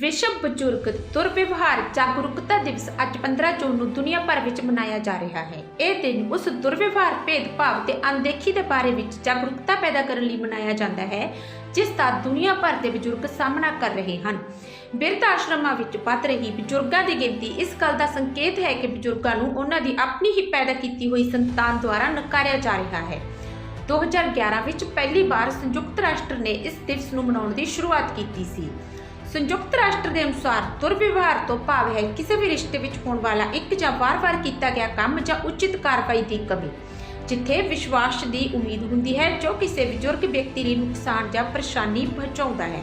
ਵਿਸ਼ਵ ਬਜ਼ੁਰਗ ਦੁਰਵਿਵਹਾਰ ਜਾਗਰੂਕਤਾ ਦਿਵਸ ਅੱਜ 15 ਜੂਨ ਨੂੰ ਦੁਨੀਆ ਭਰ ਵਿੱਚ ਮਨਾਇਆ ਜਾ ਰਿਹਾ ਹੈ। ਇਹ ਦਿਨ ਉਸ ਦੁਰਵਿਵਹਾਰ ਭੇਦਭਾਵ ਤੇ ਅਣਦੇਖੀ ਦੇ ਬਾਰੇ ਵਿੱਚ ਜਾਗਰੂਕਤਾ ਪੈਦਾ ਕਰਨ ਲਈ ਮਨਾਇਆ ਜਾਂਦਾ ਹੈ, ਜਿਸ ਦਾ ਦੁਨੀਆ ਭਰ ਦੇ ਬਜ਼ੁਰਗ ਸਾਹਮਣਾ ਕਰ ਰਹੇ ਹਨ। ਬਿਰਧ ਆਸ਼ਰਮਾਂ ਵਿੱਚ ਵੱਧ ਰਹੀ ਬਜ਼ੁਰਗਾਂ ਦੀ ਗਿਣਤੀ ਇਸ ਗੱਲ ਦਾ ਸੰਕੇਤ ਹੈ ਕਿ ਬਜ਼ੁਰਗਾਂ ਨੂੰ ਉਹਨਾਂ ਦੀ ਆਪਣੀ ਹੀ ਪੈਦਾ ਕੀਤੀ ਹੋਈ ਸੰਤਾਨ ਦੁਆਰਾ ਨਕਾਰਿਆ ਜਾ ਰਿਹਾ ਹੈ। 2011 ਵਿੱਚ ਪਹਿਲੀ ਵਾਰ ਸੰਯੁਕਤ ਰਾਸ਼ਟਰ ਨੇ ਇਸ ਦਿਵਸ ਨੂੰ ਮਨਾਉਣ ਦੀ ਸ਼ੁਰੂਆਤ ਕੀਤੀ ਸੀ। ਸੰਯੁਕਤ ਰਾਸ਼ਟਰ ਦੇ ਅਨੁਸਾਰ ਦੁਰਵਿਵਹਾਰ ਤੋਂ ਭਾਵ ਹੈ ਕਿਸੇ ਵੀ ਰਿਸ਼ਤੇ ਵਿੱਚ ਹੋਣ ਵਾਲਾ ਇੱਕ ਜਾਂ ਵਾਰ-ਵਾਰ ਕੀਤਾ ਗਿਆ ਕੰਮ ਜਾਂ ਉਚਿਤ ਕਾਰਵਾਈ ਦੀ ਕਮੀ, ਜਿੱਥੇ ਵਿਸ਼ਵਾਸ ਦੀ ਉਮੀਦ ਹੁੰਦੀ ਹੈ ਜੋ ਕਿਸੇ ਬਜ਼ੁਰਗ ਵਿਅਕਤੀ ਲਈ ਨੁਕਸਾਨ ਜਾਂ ਪਰੇਸ਼ਾਨੀ ਪਹੁੰਚਾਉਂਦਾ ਹੈ।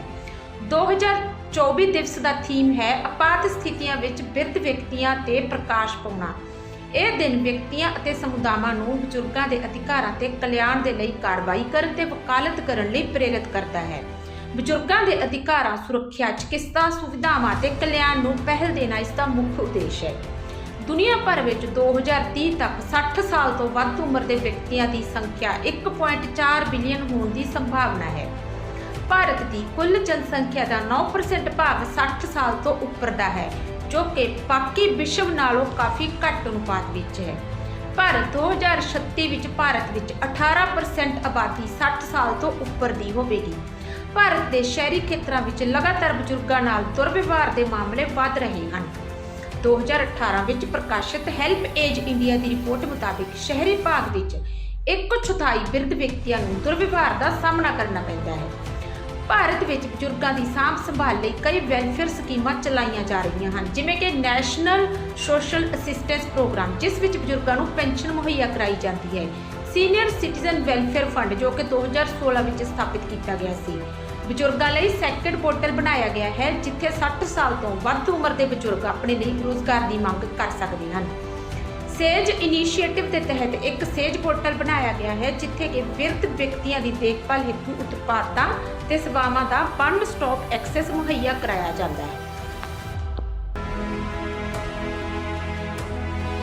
2024 ਦਿਵਸ ਦਾ ਥੀਮ ਹੈ ਆਪਾਤ ਸਥਿਤੀਆਂ ਵਿੱਚ ਬਿਰਧ ਵਿਅਕਤੀਆਂ ਤੇ ਪ੍ਰਕਾਸ਼ ਪਾਉਣਾ। ਇਹ ਦਿਨ ਵਿਅਕਤੀਆਂ ਅਤੇ ਸਮੁਦਾਵਾਂ ਨੂੰ ਬਜ਼ੁਰਗਾਂ ਦੇ ਅਧਿਕਾਰਾਂ ਤੇ ਕਲਿਆਣ ਦੇ ਲਈ ਕਾਰਵਾਈ ਕਰਨ ਤੇ ਵਕਾਲਤ ਕਰਨ ਲਈ ਪ੍ਰੇਰਿਤ ਕਰਦਾ ਹੈ। ਬਜ਼ੁਰਗਾਂ ਦੇ ਅਧਿਕਾਰਾਂ ਸੁਰੱਖਿਆ ਚਿਕਿਤਸਾ ਸੁਵਿਧਾਵਾਂ ਤੇ ਕਲਿਆਣ ਨੂੰ ਪਹਿਲ ਦੇਣਾ ਇਸ ਦਾ ਮੁੱਖ ਉਦੇਸ਼ ਹੈ। ਦੁਨੀਆ ਭਰ ਵਿੱਚ 2030 ਤੱਕ 60 ਸਾਲ ਤੋਂ ਵੱਧ ਉਮਰ ਦੇ ਵਿਅਕਤੀਆਂ ਦੀ ਸੰਖਿਆ 1.4 ਬਿਲੀਅਨ ਹੋਣ ਦੀ ਸੰਭਾਵਨਾ ਹੈ। ਭਾਰਤ ਦੀ ਕੁੱਲ ਜਨਸੰਖਿਆ ਦਾ 9% ਭਾਗ 60 ਸਾਲ ਤੋਂ ਉੱਪਰ ਦਾ ਹੈ, ਜੋ ਕਿ ਬਾਕੀ ਵਿਸ਼ਵ ਨਾਲੋਂ ਕਾਫੀ ਘੱਟ ਅਨੁਪਾਤ ਵਿੱਚ ਹੈ। ਭਾਰਤ 2036 ਵਿੱਚ ਭਾਰਤ ਵਿੱਚ 18% ਆਬਾਦੀ 60 ਸਾਲ ਤੋਂ ਉੱਪਰ ਦੀ ਹੋਵੇਗੀ। ਭਾਰਤ ਦੇ ਸ਼ਹਿਰੀ ਖੇਤਰਾਂ ਵਿੱਚ ਲਗਾਤਾਰ ਬਜ਼ੁਰਗਾਂ ਨਾਲ ਦੁਰਵਿਵਹਾਰ ਦੇ ਮਾਮਲੇ ਵੱਧ ਰਹੇ ਹਨ। 2018 ਵਿੱਚ ਪ੍ਰਕਾਸ਼ਿਤ ਹੈਲਪ ਏਜ ਇੰਡੀਆ ਦੀ ਰਿਪੋਰਟ ਮੁਤਾਬਿਕ ਸ਼ਹਿਰੀ ਭਾਗ ਵਿੱਚ ਇੱਕ ਚੌਥਾਈ ਬਿਰਧ ਵਿਅਕਤੀਆਂ ਨੂੰ ਦੁਰਵਿਵਹਾਰ ਦਾ ਸਾਹਮਣਾ ਕਰਨਾ ਪੈਂਦਾ ਹੈ। ਭਾਰਤ ਵਿੱਚ ਬਜ਼ੁਰਗਾਂ ਦੀ ਸਾਂਭ ਸੰਭਾਲ ਲਈ ਕਈ ਵੈਲਫੇਅਰ ਸਕੀਮਾਂ ਚਲਾਈਆਂ ਜਾ ਰਹੀਆਂ ਹਨ, ਜਿਵੇਂ ਕਿ ਨੈਸ਼ਨਲ ਸੋਸ਼ਲ ਅਸਿਸਟੈਂਸ ਪ੍ਰੋਗਰਾਮ, ਜਿਸ ਵਿੱਚ ਬਜ਼ੁਰਗਾਂ ਨੂੰ ਪੈਨਸ਼ਨ ਮੁਹੱਈਆ ਕਰਾਈ ਜਾਂਦੀ ਹੈ। ਸੀਨੀਅਰ ਸਿਟੀਜ਼ਨ ਵੈਲਫੇਅਰ ਫੰਡ, ਜੋ ਕਿ 2016 ਵਿੱਚ ਸਥਾਪਿਤ ਕੀਤਾ ਗਿਆ ਸੀ। ਬਜ਼ੁਰਗਾਂ ਲਈ ਸੈਕਟਡ ਪੋਰਟਲ ਬਣਾਇਆ ਗਿਆ ਹੈ, ਜਿੱਥੇ 60 ਸਾਲ ਤੋਂ ਵੱਧ ਉਮਰ ਦੇ ਬਜ਼ੁਰਗ ਆਪਣੇ ਲਈ ਰੋਜ਼ਗਾਰ ਦੀ ਮੰਗ ਕਰ ਸਕਦੇ ਹਨ। ਸੇਜ ਇਨੀਸ਼ੀਏਟਿਵ ਦੇ ਤਹਿਤ ਇੱਕ ਸੇਜ ਪੋਰਟਲ ਬਣਾਇਆ ਗਿਆ ਹੈ, ਜਿੱਥੇ ਕਿ ਬਿਰਧ ਵਿਅਕਤੀਆਂ ਦੀ ਦੇਖਭਾਲ ਹੈਤੂ ਉਤਪਾਦਾਂ ਤੇ ਸੇਵਾਵਾਂ ਦਾ ਵਨ ਸਟਾਪ ਐਕਸੈਸ ਮੁਹੱਈਆ ਕਰਾਇਆ ਜਾਂਦਾ ਹੈ।